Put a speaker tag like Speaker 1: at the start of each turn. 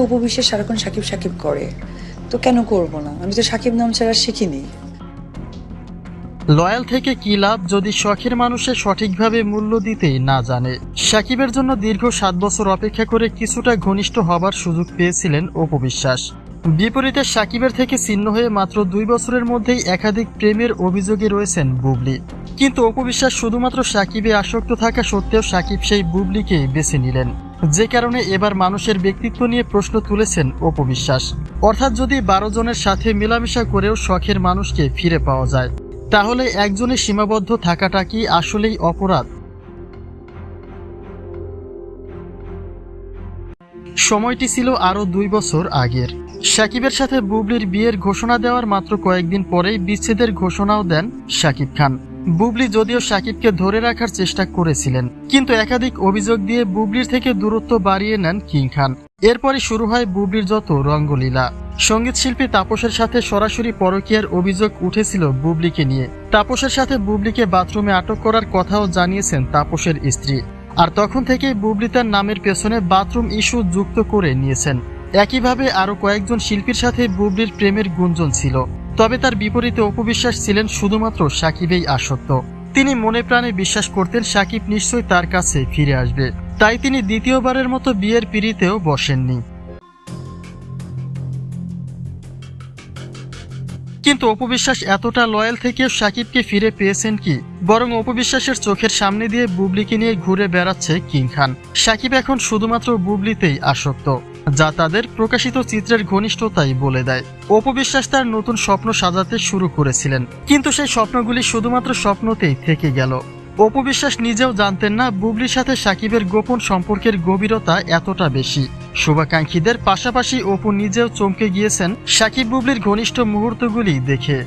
Speaker 1: উপবিশ্বাস সারাক্ষণ সাকিব সাকিব করে। তো কেন করব না? আমি তো সাকিব নাম ছাড়া শিখিনি।
Speaker 2: লয়াল থেকে কি লাভ যদি শখের মানুষে সঠিকভাবে মূল্য দিতেই না জানে? সাকিবের জন্য দীর্ঘ সাত বছর অপেক্ষা করে কিছুটা ঘনিষ্ঠ হবার সুযোগ পেয়েছিলেন অপবিশ্বাস বিপরীতে সাকিবের থেকে ছিন্ন হয়ে মাত্র দুই বছরের মধ্যেই একাধিক প্রেমের অভিযোগে রয়েছেন বুবলি। কিন্তু অপবিশ্বাস শুধুমাত্র সাকিবে আসক্ত থাকা সত্ত্বেও সাকিব সেই বুবলিকেই বেছে নিলেন। যে কারণে এবার মানুষের ব্যক্তিত্ব নিয়ে প্রশ্ন তুলেছেন অপবিশ্বাস অর্থাৎ যদি বারো জনের সাথে মেলামেশা করেও শখের মানুষকে ফিরে পাওয়া যায়, তাহলে একজনের সীমাবদ্ধ থাকাটা কি আসলেই অপরাধ? সময়টি ছিল আরও দুই বছর আগের। সাকিবের সাথে বুবলির বিয়ের ঘোষণা দেওয়ার মাত্র কয়েকদিন পরেই বিচ্ছেদের ঘোষণাও দেন সাকিব খান। বুবলি যদিও সাকিবকে ধরে রাখার চেষ্টা করেছিলেন, কিন্তু একাধিক অভিযোগ দিয়ে বুবলির থেকে দূরত্ব বাড়িয়ে নেন কিং খান। এরপরই শুরু হয় বুবলির যত রঙ্গলীলা। সংগীত শিল্পী তাপসের সাথে সরাসরি পরকীয়ার অভিযোগ উঠেছিল বুবলিকে নিয়ে। তাপসের সাথে বুবলিকে বাথরুমে আটক করার কথাও জানিয়েছেন তাপসের স্ত্রী। আর তখন থেকেই বুবলি তার নামের পেছনে বাথরুম ইস্যু যুক্ত করে নিয়েছেন। একইভাবে আরও কয়েকজন শিল্পীর সাথে বুবলির প্রেমের গুঞ্জন ছিল। তবে তার বিপরীতে অপবিশ্বাস ছিলেন শুধুমাত্র সাকিবেই আসক্ত। তিনি মনে প্রাণে বিশ্বাস করতেন সাকিব নিশ্চয়ই তার কাছে ফিরে আসবে। তাই তিনি দ্বিতীয়বারের মতো বিয়ের পিড়িতেও বসেননি। কিন্তু অপবিশ্বাস এতটা লয়াল থেকেও সাকিবকে ফিরে পেয়েছেন কি? বরং অপবিশ্বাসের চোখের সামনে দিয়ে বুবলিকে নিয়ে ঘুরে বেড়াচ্ছে কিং খান। সাকিব এখন শুধুমাত্র বুবলিতেই আসক্ত। যা তাদের প্রকাশিত চিত্রের ঘনিষ্ঠতাই বলে দেয়। অপবিশ্বাস তার নতুন স্বপ্ন সাজাতে শুরু করেছিলেন। কিন্তু সেই স্বপ্নগুলি শুধুমাত্র স্বপ্নতেই থেকে গেল। অপবিশ্বাস নিজেও জানতেন না বুবলির সাথে সাকিবের গোপন সম্পর্কের গভীরতা এতটা বেশি। শুভাকাঙ্ক্ষীদের পাশাপাশি অপু নিজেও চমকে গিয়েছেন সাকিব বুবলির ঘনিষ্ঠ মুহূর্তগুলি দেখে।